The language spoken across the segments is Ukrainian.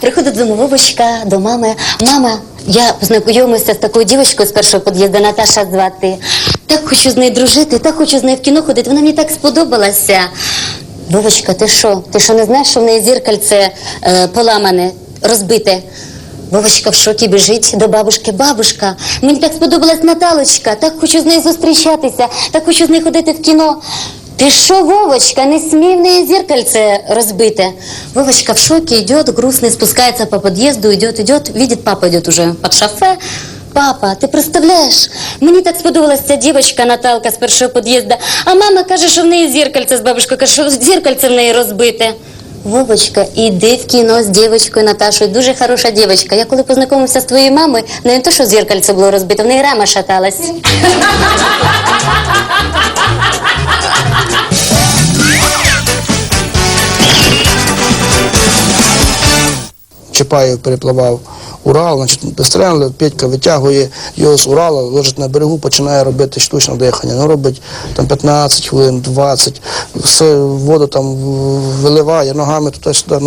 приходить додому Вовочка до мами. Мама, я познайомився з такою дівчинкою з першого під'їзду, Наташа звати. Так хочу з нею дружити, так хочу з нею в кіно ходити. Вона мені так сподобалася. Вовочка, ти що? Ти що не знаєш, що в неї зіркальце е, поламане, розбите? Вовочка в шокі біжить до бабушки. Бабушка, мені так сподобалась Наталочка, так хочу з нею зустрічатися, так хочу з нею ходити в кіно. Ти шо, Вовочка, не смій в зеркальце розбите. Вовочка в шоке идет, грустный, спускается по подъезду, идет, идет, видит, папа идет уже под шофе. Папа, ти представляєш? Мені так сподобалася ця дівчинка Наталка з першого під'їзду, а мама каже, що в неї зеркальце з бабушкою, каже, що зеркальце в неї розбите. Вовочка, іди в кіно з дівчинкою Наташою, дуже хороша дівчинка. Я коли познайомився з твоєю мамою, не те, що зеркальце було розбите, в неї рама шаталась. Чапаєв перепливав Урал, значить, постріляли, Петька витягує його з Урала, ложить на берегу, починає робити штучне дихання. Ну, робить там 15 хвилин, 20, все, воду там виливає, ногами туди-сюди.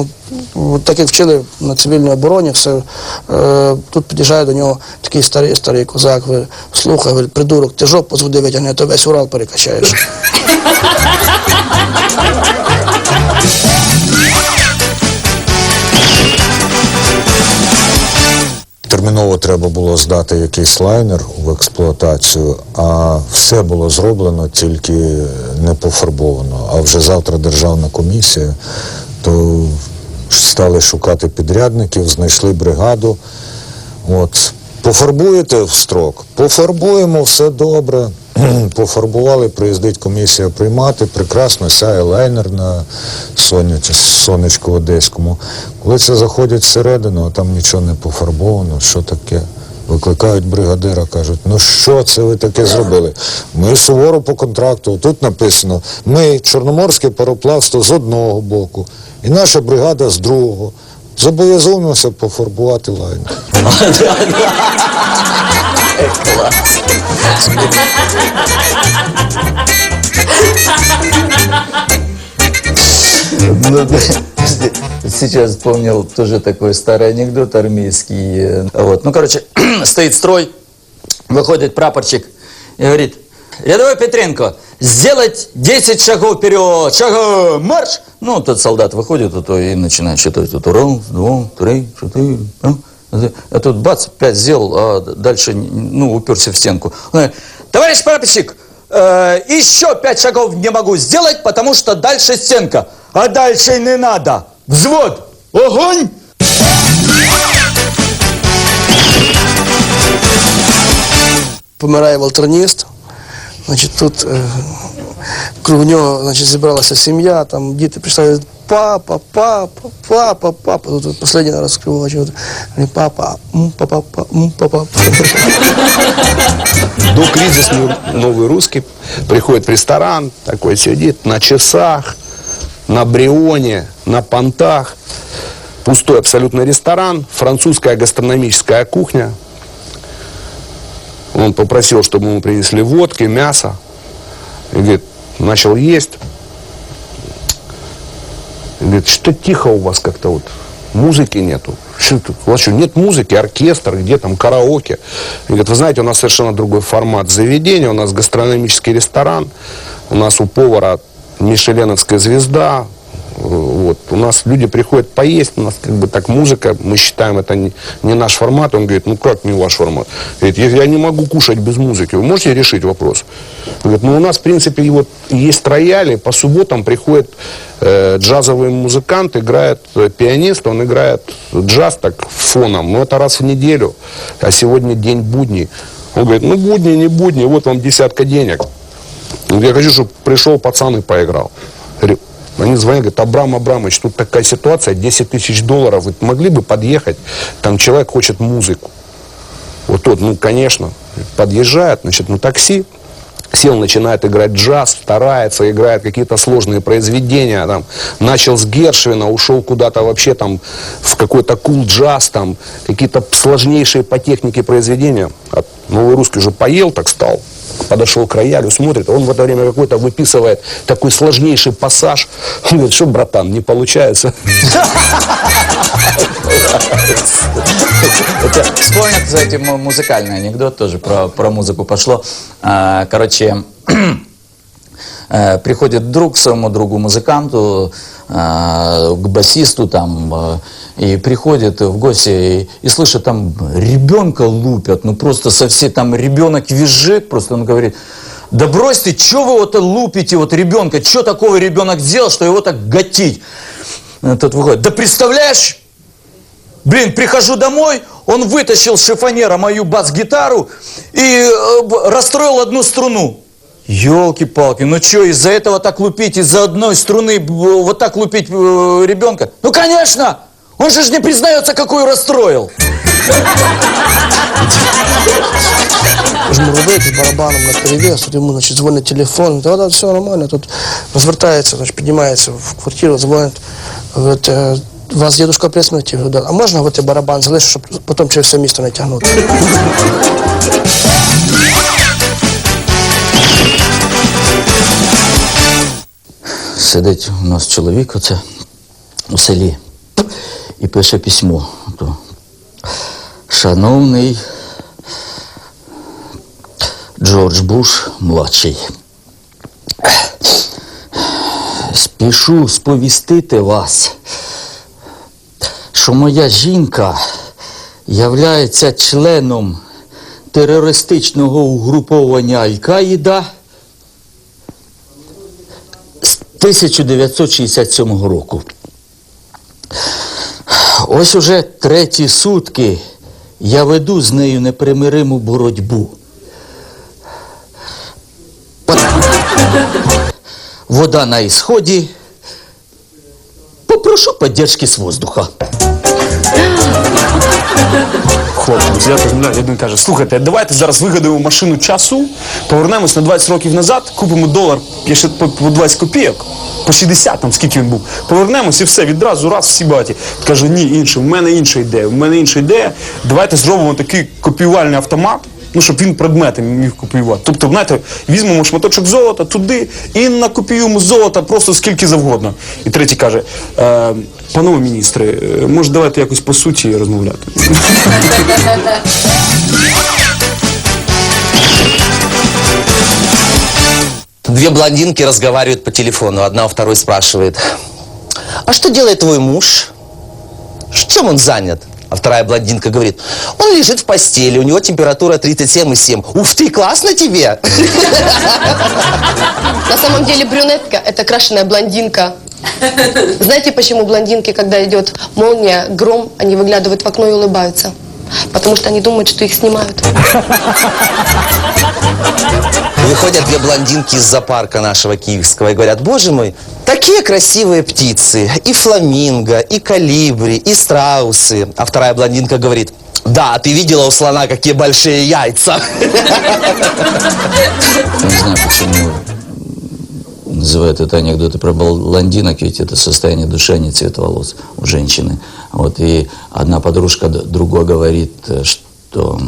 Ну, так як вчили на цивільній обороні, все. Е, тут під'їжджає до нього такий старий старий козак, ви, слухай, говорить, придурок, ти жопу з води витягне, то весь Урал перекачаєш. Терміново треба було здати якийсь лайнер в експлуатацію, а все було зроблено, тільки не пофарбовано. А вже завтра державна комісія, то стали шукати підрядників, знайшли бригаду. От. Пофарбуєте в строк, пофарбуємо, все добре. Пофарбували, приїздить комісія приймати, прекрасно сяє лайнер на сонечку одеському. Коли це заходять всередину, а там нічого не пофарбовано, що таке? Викликають бригадира, кажуть, ну що це ви таке зробили? Ми суворо по контракту. Тут написано, ми Чорноморське пароплавство з одного боку, і наша бригада з другого. Зобов'язуємося пофарбувати лайнер. Ну, да. Сейчас вспомнил тоже такой старый анекдот армейский. э, Вот. Ну, короче, стоит строй, выходит прапорщик и говорит, рядовой Петренко, сделать 10 шагов вперед, шагом, марш! Ну, тот солдат выходит а то и начинает считать. Вот, раз, два, три, четыре, пять. А тут бац, пять сделал, а дальше, ну, уперся в стенку. Он говорит, Товарищ прапорщик, э, еще пять шагов не могу сделать, потому что дальше стенка. А дальше не надо. Взвод, огонь! помирає волтерніст. Значить, тут е, круг нього значить, зібралася сім'я, там діти прийшли, говорять, папа, папа, папа, папа. Тут, тут останній раз от, говорить, папа, папа, па- м, папа. До кризисный новый русский приходит в ресторан, такой сидит на часах, на брионе, на понтах. Пустой абсолютно ресторан, французская гастрономическая кухня. Он попросил, чтобы ему принесли водки, мясо. И говорит, начал есть. Говорит, что тихо у вас как-то вот, музыки нету. Что? У вас что, нет музыки, оркестр, где там караоке? И говорит, вы знаете, у нас совершенно другой формат заведения, у нас гастрономический ресторан, у нас у повара мишеленовская звезда, вот. У нас люди приходят поесть, у нас как бы так музыка, мы считаем это не, не наш формат. Он говорит, ну как не ваш формат? Говорит, я, я не могу кушать без музыки, вы можете решить вопрос? Говорит, ну у нас в принципе вот есть рояли, по субботам приходит э, джазовый музыкант, играет э, пианист, он играет джаз так фоном, но это раз в неделю, а сегодня день будний. Он говорит, ну будни, не будни, вот вам десятка денег. Я хочу, чтобы пришел пацан и поиграл. Они звонят, говорят, Абрам Абрамович, тут такая ситуация, 10 тысяч долларов, вы могли бы подъехать? Там человек хочет музыку. Вот тот, ну, конечно, подъезжает, значит, на такси, сел, начинает играть джаз, старается, играет какие-то сложные произведения, там, начал с Гершвина, ушел куда-то вообще там в какой-то кул джаз, там, какие-то сложнейшие по технике произведения. А новый русский уже поел, так стал, подошел к роялю, смотрит, он в это время какой-то выписывает такой сложнейший пассаж. Он говорит, что, братан, не получается? Это Вспомнил, кстати, му- музыкальный анекдот тоже про, про музыку пошло. А, Короче, э, приходит друг к своему другу музыканту, а, к басисту там, а, и приходит в гости и, и слышит, там ребенка лупят, ну просто совсем там ребенок визжит, просто он говорит, да брось ты, что вы вот лупите вот ребенка, что такого ребенок сделал, что его так гатить? Тот выходит, да представляешь, Блин, прихожу домой, он вытащил с шифонера мою бас-гитару и э, расстроил одну струну. Елки-палки, ну что, из-за этого так лупить, из-за одной струны б- вот так лупить э, ребенка? Ну, конечно! Он же ж не признается, какую расстроил. Ж ми робити з барабаном на перевес, тут йому значить, дзвонить телефон, та да, все нормально, тут розвертається, значить, піднімається в квартиру, дзвонить, говорить, «Е, у вас дідушка при смерті, говорю, «Да». а можна говорити, барабан залишити, щоб потім через все місто не тягнути? Сидить у нас чоловік оце у селі і пише письмо. Шановний Джордж Буш младший. Спішу сповістити вас, що моя жінка являється членом терористичного угруповання Аль-Каїда з 1967 року. Ось уже треті сутки я веду з нею непримириму боротьбу. Вода на исходе. Попрошу поддержки с воздуха. Хлопцям, взяти розмовляють, один каже, слухайте, давайте зараз вигадаємо машину часу, повернемось на 20 років назад, купимо долар по 20 копійок, по 60, там скільки він був. Повернемось і все, відразу раз всі багаті. Каже, ні, інше, в мене інша ідея, в мене інша ідея. Давайте зробимо такий копіювальний автомат. Ну, щоб він предмети міг копіювати. Тобто, знаєте, візьмемо шматочок золота туди і накопіюємо золота просто скільки завгодно. І третій каже: е, панове міністри, е, може давайте якось по суті розмовляти. Две блондинки разговаривают по телефону. Одна у второй спрашивает, а что делает твой муж? Чем он занят? А вторая блондинка говорит, он лежит в постели, у него температура 37,7. Ух ты, классно тебе! На самом деле брюнетка – это крашеная блондинка. Знаете, почему блондинки, когда идет молния, гром, они выглядывают в окно и улыбаются? Потому что они думают, что их снимают. Выходят две блондинки из зоопарка нашего киевского и говорят, боже мой, такие красивые птицы, и фламинго, и калибри, и страусы. А вторая блондинка говорит, да, ты видела у слона какие большие яйца? Не знаю, почему называют это анекдоты про блондинок, ведь это состояние души, а не цвет волос у женщины. Вот, и одна подружка другой говорит, э, что...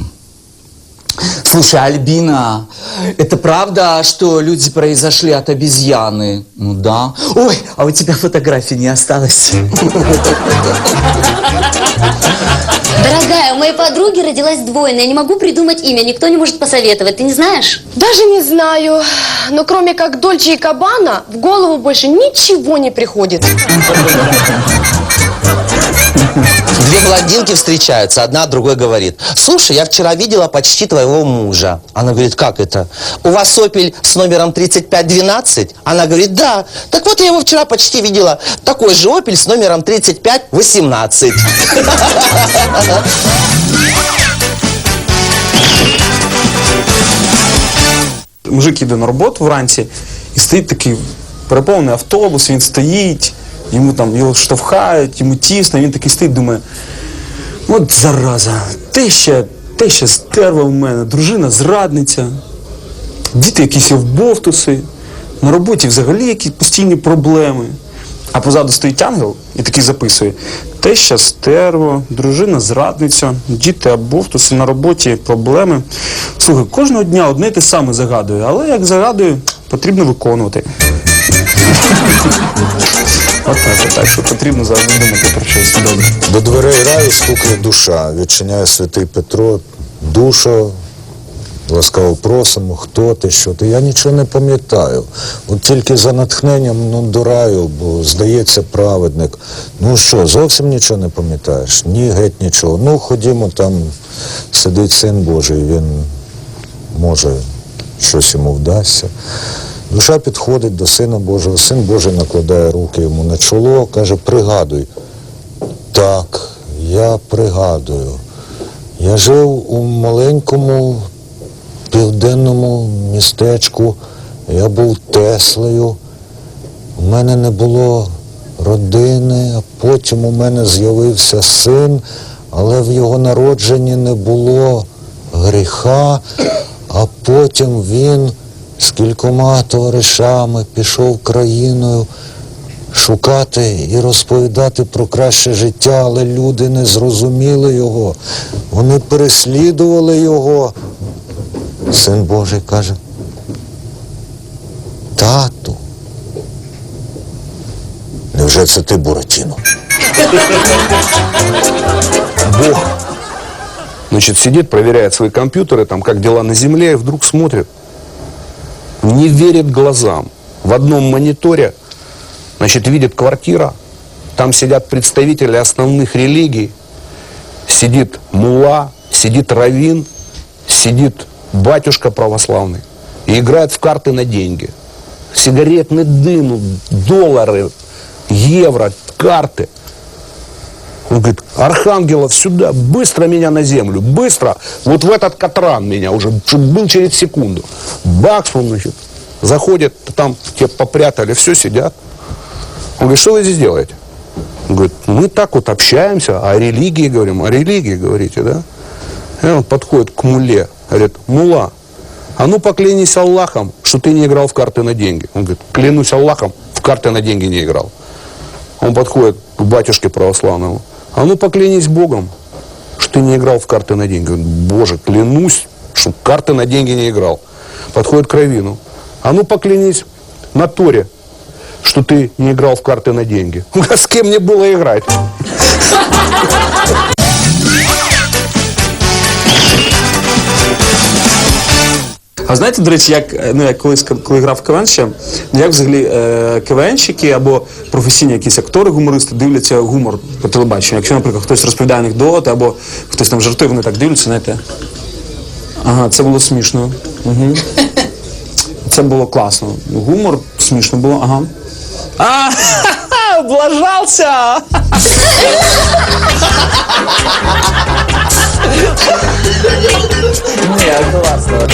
Слушай, Альбина, это правда, что люди произошли от обезьяны? Ну да. Ой, а у тебя фотографии не осталось. Дорогая, у моей подруги родилась двойная, я не могу придумать имя, никто не может посоветовать, ты не знаешь? Даже не знаю, но кроме как Дольче и Кабана, в голову больше ничего не приходит. Две блондинки встречаются, одна другой говорит, слушай, я вчера видела почти твоего мужа. Она говорит, как это? У вас Opel с номером 3512? Она говорит, да. Так вот, я его вчера почти видела. Такой же Opel с номером 3518. Мужик їде на роботу вранці і стоїть такий переповнений автобус, він стоїть, Йому там його штовхають, йому тісно, він такий стоїть, думає, от зараза, те ще, те ще стерва в мене, дружина зрадниця, діти якісь вбовтуси, на роботі взагалі якісь постійні проблеми. А позаду стоїть ангел і такий записує: теща стерво, дружина зрадниця, діти абовтуси, на роботі проблеми. Слухай, кожного дня одне те саме загадую, але як загадую, потрібно виконувати. Так, що потрібно завжди думати про щось добре. До дверей раю стукає душа, відчиняє святий Петро, душо, ласкаво просимо, хто ти, що ти. Я нічого не пам'ятаю. От тільки за натхненням ну, до раю, бо здається праведник. Ну що, зовсім нічого не пам'ятаєш? Ні, геть нічого. Ну, ходімо, там сидить син Божий, він може щось йому вдасться. Душа підходить до Сина Божого, Син Божий накладає руки йому на чоло, каже, пригадуй. Так, я пригадую. Я жив у маленькому південному містечку, я був Теслею. У мене не було родини, а потім у мене з'явився син, але в його народженні не було гріха, а потім він з кількома товаришами пішов країною шукати і розповідати про краще життя, але люди не зрозуміли його. Вони переслідували його. Син Божий каже, тату, невже це ти, Буратіно? Бог, значит, сидит, проверяет свои компьютеры, там, как дела на земле, и вдруг смотрит, не верит глазам. В одном мониторе, значит, видит квартира, там сидят представители основных религий, сидит мула, сидит равин, сидит батюшка православный и играет в карты на деньги. Сигаретный дым, доллары, евро, карты. Он говорит, Архангелов сюда, быстро меня на землю, быстро, вот в этот катран меня уже, чтобы был через секунду. Бакс, он, значит, заходит, там те попрятали, все, сидят. Он говорит, что вы здесь делаете? Он говорит, мы так вот общаемся, о религии говорим, о религии говорите, да? И он подходит к муле, говорит, мула, а ну поклянись Аллахом, что ты не играл в карты на деньги. Он говорит, клянусь Аллахом, в карты на деньги не играл. Он подходит к батюшке православному. А ну поклянись Богом, что ты не играл в карты на деньги. Говорит, Боже, клянусь, что карты на деньги не играл. Подходит к Равину. А ну поклянись на Торе, что ты не играл в карты на деньги. «А с кем мне было играть? А знаєте, до речі, як ну як колись коли грав КВН ще, ну, як взагалі е, КВНщики або професійні якісь актори, гумористи дивляться гумор по телебаченню. Якщо, наприклад, хтось розповідає анекдоти або хтось там жартує, вони так дивляться, знаєте. Ага, це було смішно. Угу. Це було класно. Гумор смішно було, ага. А, облажався! Ні, класно.